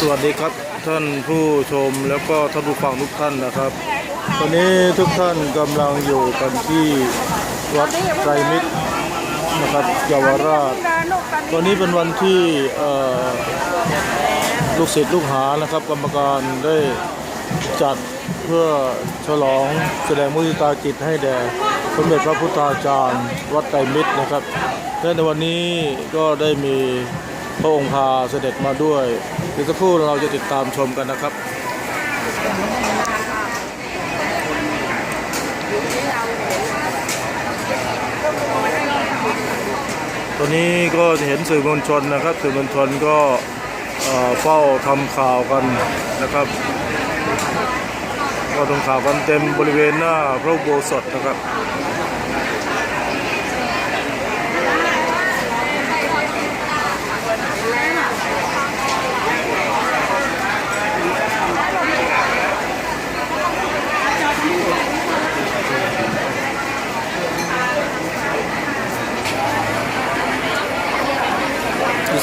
สวัสดีครับท่านผู้ชมแล้วก็ท่านผู้ฟังทุกท่านนะครับ ตอนนี้ทุกท่านกำลังอยู่กันที่วัดไตรมิตรนะครับเยาวราช ตอนนี้เป็นวันที่เอ่อลูกศิษย์ลูกหานะครับ กรรมการได้จัดเพื่อฉลองแสดงมุทิตาจิตให้แด่สมเด็จพระพุทธาจารย์ วัดไตรมิตรนะครับและในวันนี้ก็ได้มี พระองค์พาเสด็จมาด้วยเดี๋ยวสักครู่เราจะติดตามชมกันนะครับตอนนี้ก็จะเห็นสื่อมวลชนนะครับสื่อมวลชนก็เฝ้าทำข่าวกันนะครับก็ทำข่าวกันเต็มบริเวณหน้าพระโบสถนะครับ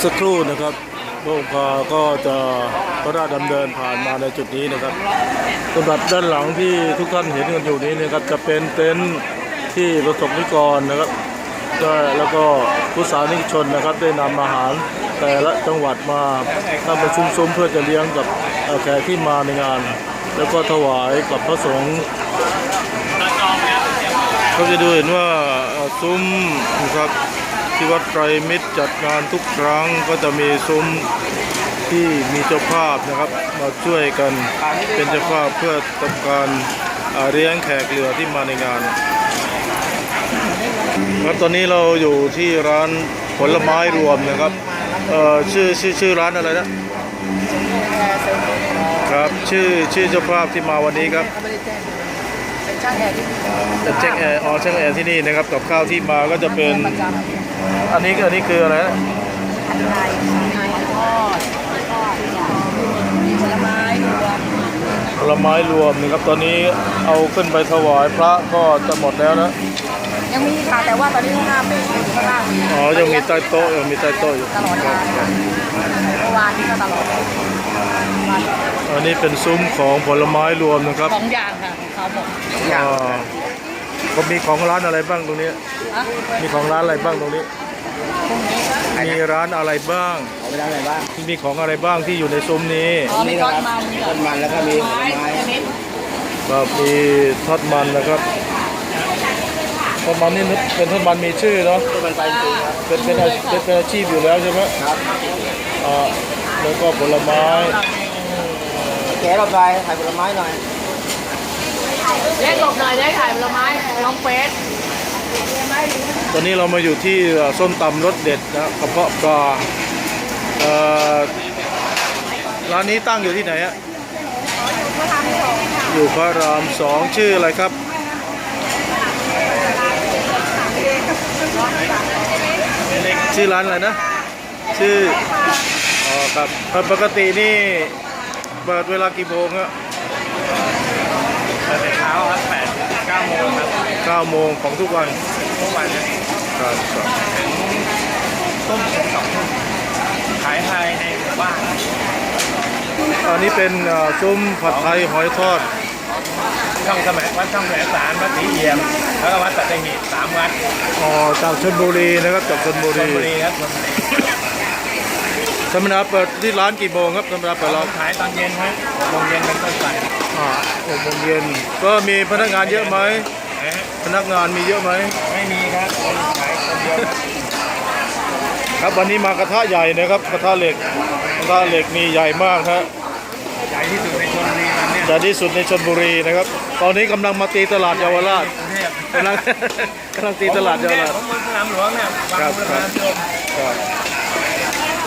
สักครู่นะครับพระองค์พาก็จะพระราชดำเนินผ่านมาในจุดนี้นะครับสำหรับด้านหลังที่ทุกท่านเห็นกันอยู่นี้นะครับจะเป็นเต็นท์ที่ประสบนิกรนะครับก็แล้วก็ผู้สานิกชนนะครับได้นำอาหารแต่ละจังหวัดมาทำเป็นซุ้มๆเพื่อจะเลี้ยงกับแขกที่มาในงาน แล้วก็ถวายกับพระสงฆ์ก็จะดูเห็นว่าเอ่อซุ้มนะครับ ที่วัดไตรมิตรจัดงานทุกครั้งก็จะมีซุ้มที่มีเจ้าภาพนะครับมาช่วยกันเป็นเจ้าภาพเพื่อทำการเอ่อเลี้ยงแขกเรือที่มาในงานครับตอนนี้เราอยู่ที่ร้านผลไม้รวมนะครับเอ่อชื่อชื่อชื่อร้านอะไรนะ ครับชื่อชื่อเจ้าภาพที่มาวันนี้ครับเป็นช่างแอร์ที่เป็นเช็คแอร์อ๋อเช็คแอร์ที่นี่นะครับกับข้าวที่มาก็จะเป็นประจ อันนี้อันนี้คืออะไรนะำผัดไทยไทยทอดทอดมีผลไม้รวมผลไม้รวมนะครับ ตอนนี้เอาขึ้นไปถวายพระก็จะหมดแล้วนะ ยังมีค่ะแต่ว่าตอนนี้ข้างหน้าเป็นข้างล่างอ๋อ ยังมีใต้โต๊ะยังมีใต้โต๊ะอยู่ตลอดครักาบรเมื่อวานนี้ก็ตลอดวันอันนี้เป็นซุ้มของผลไม้รวมนะครับสองอย่างค่ะเขาบอกอ่า ก็มีของร้านอะไรบ้างตรงนี้อะมีของร้านอะไรบ้างตรงนี้พรุ่งนี้ มีร้านอะไรบ้าง เอาไปได้ไหนบ้างมีของอะไรบ้างที่อยู่ในซุ้มนี้ อ๋อมีทอดมัน ต้นมันแล้วก็มีผลไม้ชนิดก็มีทอดมันนะครับทอดมันนี่เป็นทอดมันมีชื่อเนาะ ต้นมันไปจริงครับเป็นเป็นอาเป็นเป็นอาชีพอยู่แล้วใช่ไหมครับอ่าแล้วก็ผลไม้ แกะเราไปขายผลไม้หน่อย เล็กหลบหน่อยได้ขายผลไม้ลองเฟสตอนนี้เรามาอยู่ที่เอ่อส้มตำรสเด็ดนะกระเพาะปลาเอ่อร้านนี้ตั้งอยู่ที่ไหนอะอยู่พระรามสองชื่ออะไรครับชื่อร้านอะไรนะ ชื่ออ๋อครับปกตินี่เปิดเวลากี่โมงอะเปิดแต่เช้าครับแปดเก้าโมงครับ9โมงของทุกวันทุกวันครับครับต้มถึงสองทุ่มขายภายในหมู่บ้านอันนี้เป็นเอ่อซุ้มผัดไทยหอยทอดช่องสมัยวัดช่องแหลมสารวัดศรีเอี่ยม แล้วก็วัดสัตหีบสามวัดอ๋อจากชลบุรีนะครับจากชลบุชรีลบุรีครับชลบุรีธรรมดาเปิดที่ร้านกี่โมงครับธรรมดาเปิดเราร้านขายตอนเย็นครับโมงเย็นเป็นต้นไปอ่า หกโมงเย็นก็มีพนักงานเยอะไหมนะฮะพนักงานมีเยอะไหม ไม่มีครับคนขายคนเดียวครับวันนี้มากระทะใหญ่นะครับ กระทะเหล็กกระทะเหล็กมีใหญ่มากครับใหญ่ที่สุดในชลบุรีตอนเนี้ยใหญ่ที่สุดในชลบุรีนะครับ ตอนนี้กำลังมาตีตลาดเยาวราชกรุงเทพกำลัง กำลังตีตลาดเยาวราชของเมืองสนามหลวงเนี่ยบางครับ บุรครับพาชมครับ